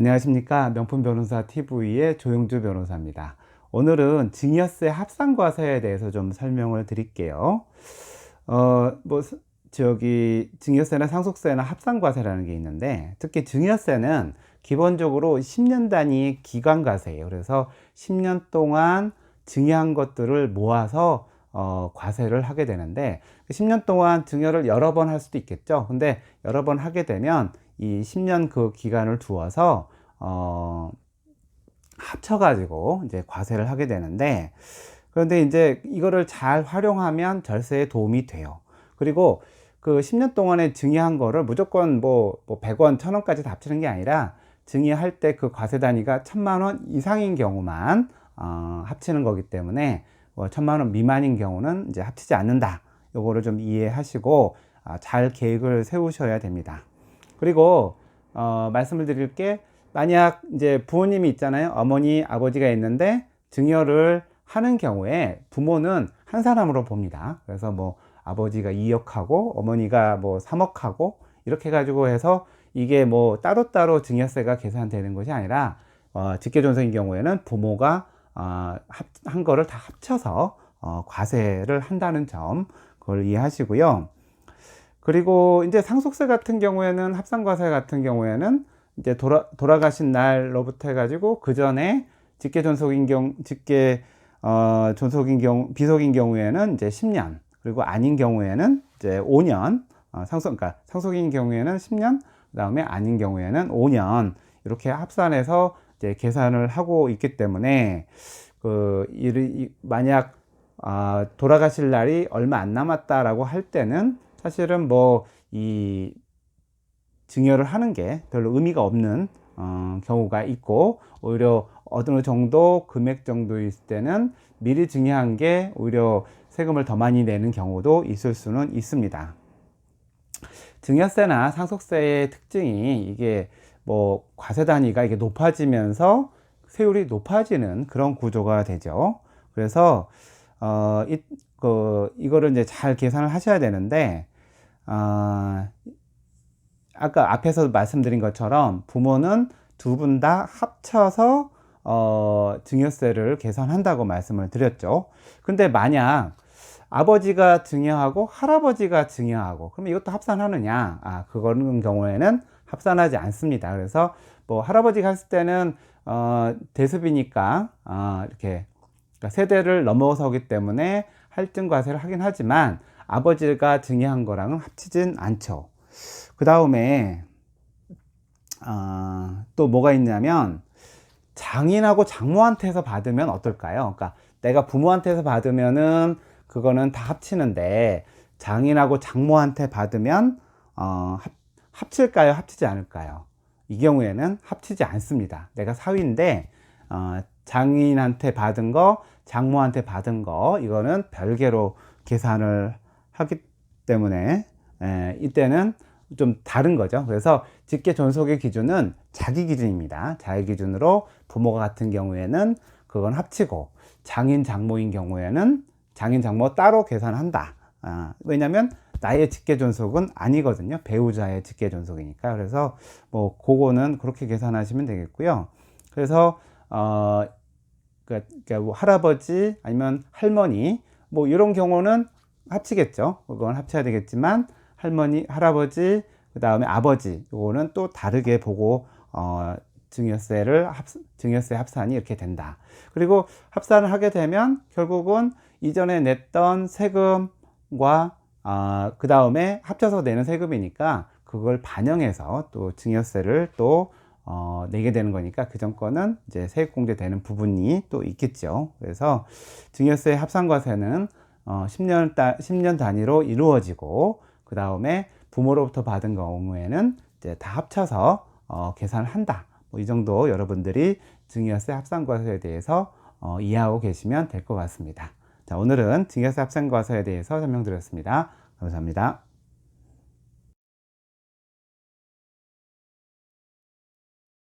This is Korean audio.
안녕하십니까 명품 변호사 TV의 조영주 변호사입니다. 오늘은 증여세 합산과세에 대해서 좀 설명을 드릴게요. 어, 뭐 저기 증여세나 상속세나 합산과세라는 게 있는데 특히 증여세는 기본적으로 10년 단위 기간과세예요. 그래서 10년 동안 증여한 것들을 모아서 어, 과세를 하게 되는데 10년 동안 증여를 여러 번 할 수도 있겠죠. 근데 여러 번 하게 되면 이 10년 그 기간을 두어서 어, 합쳐가지고 이제 과세를 하게 되는데 그런데 이제 이거를 잘 활용하면 절세에 도움이 돼요. 그리고 그 10년 동안에 증여한 거를 무조건 뭐, 뭐 100원, 1000원까지 다 합치는 게 아니라 증여할 때 그 과세 단위가 1000만 원 이상인 경우만 어, 합치는 거기 때문에 뭐 1000만 원 미만인 경우는 이제 합치지 않는다. 요거를 좀 이해하시고 아, 잘 계획을 세우셔야 됩니다. 그리고 어, 말씀을 드릴 게 만약 이제 부모님이 있잖아요. 어머니, 아버지가 있는데 증여를 하는 경우에 부모는 한 사람으로 봅니다. 그래서 뭐 아버지가 2억하고 어머니가 뭐 3억하고 이렇게 가지고 해서 이게 뭐 따로따로 증여세가 계산되는 것이 아니라 어, 직계존속인 경우에는 부모가 어, 합, 한 거를 다 합쳐서 어, 과세를 한다는 점 그걸 이해하시고요. 그리고 이제 상속세 같은 경우에는 합산과세 같은 경우에는 이제 돌아, 돌아가신 날로부터 해가지고 그 전에 직계 존속인 경 직계 어, 존속인 경우 비속인 경우에는 이제 10년 그리고 아닌 경우에는 이제 5년 어, 상속 그러니까 상속인 경우에는 10년 그 다음에 아닌 경우에는 5년 이렇게 합산해서 이제 계산을 하고 있기 때문에 그 이, 만약 아, 돌아가실 날이 얼마 안 남았다라고 할 때는 사실은 뭐 이 증여를 하는 게 별로 의미가 없는 어, 경우가 있고 오히려 어느 정도 금액 정도 있을 때는 미리 증여한 게 오히려 세금을 더 많이 내는 경우도 있을 수는 있습니다. 증여세나 상속세의 특징이 이게 뭐 과세 단위가 이게 높아지면서 세율이 높아지는 그런 구조가 되죠. 그래서 어, 이, 그, 이거를 이제 잘 계산을 하셔야 되는데, 어, 아까 앞에서 말씀드린 것처럼 부모는 두 분 다 합쳐서 어, 증여세를 계산한다고 말씀을 드렸죠. 근데 만약 아버지가 증여하고 할아버지가 증여하고 그러면 이것도 합산하느냐? 아, 그거는 경우에는 합산하지 않습니다. 그래서 뭐 할아버지가 했을 때는 어, 대습이니까 어, 이렇게 그러니까 세대를 넘어서기 때문에 할증 과세를 하긴 하지만 아버지가 증여한 거랑은 합치진 않죠. 그 다음에 어, 또 뭐가 있냐면 장인하고 장모한테서 받으면 어떨까요? 그러니까 내가 부모한테서 받으면은 그거는 다 합치는데 장인하고 장모한테 받으면 어, 합, 합칠까요? 합치지 않을까요? 이 경우에는 합치지 않습니다. 내가 사위인데 어, 장인한테 받은 거, 장모한테 받은 거 이거는 별개로 계산을 하기 때문에 에, 이때는 좀 다른 거죠. 그래서 직계 존속의 기준은 자기 기준입니다. 자기 기준으로 부모가 같은 경우에는 그건 합치고 장인 장모인 경우에는 장인 장모 따로 계산한다. 아, 왜냐하면 나의 직계 존속은 아니거든요. 배우자의 직계 존속이니까. 그래서 뭐 그거는 그렇게 계산하시면 되겠고요. 그래서 어 그러니까, 그러니까 뭐 할아버지 아니면 할머니 뭐 이런 경우는 합치겠죠. 그건 합쳐야 되겠지만 할머니, 할아버지, 그 다음에 아버지, 요거는 또 다르게 보고, 어, 증여세를 합, 증여세 합산이 이렇게 된다. 그리고 합산을 하게 되면 결국은 이전에 냈던 세금과, 어, 그 다음에 합쳐서 내는 세금이니까 그걸 반영해서 또 증여세를 또 어, 내게 되는 거니까 그 정권은 이제 세액공제되는 부분이 또 있겠죠. 그래서 증여세 합산과세는 어, 10년, 따, 10년 단위로 이루어지고 그 다음에 부모로부터 받은 경우에는 이제 다 합쳐서 어, 계산을 한다. 뭐 이 정도 여러분들이 증여세 합산과세에 대해서 어, 이해하고 계시면 될 것 같습니다. 자, 오늘은 증여세 합산과세에 대해서 설명드렸습니다. 감사합니다.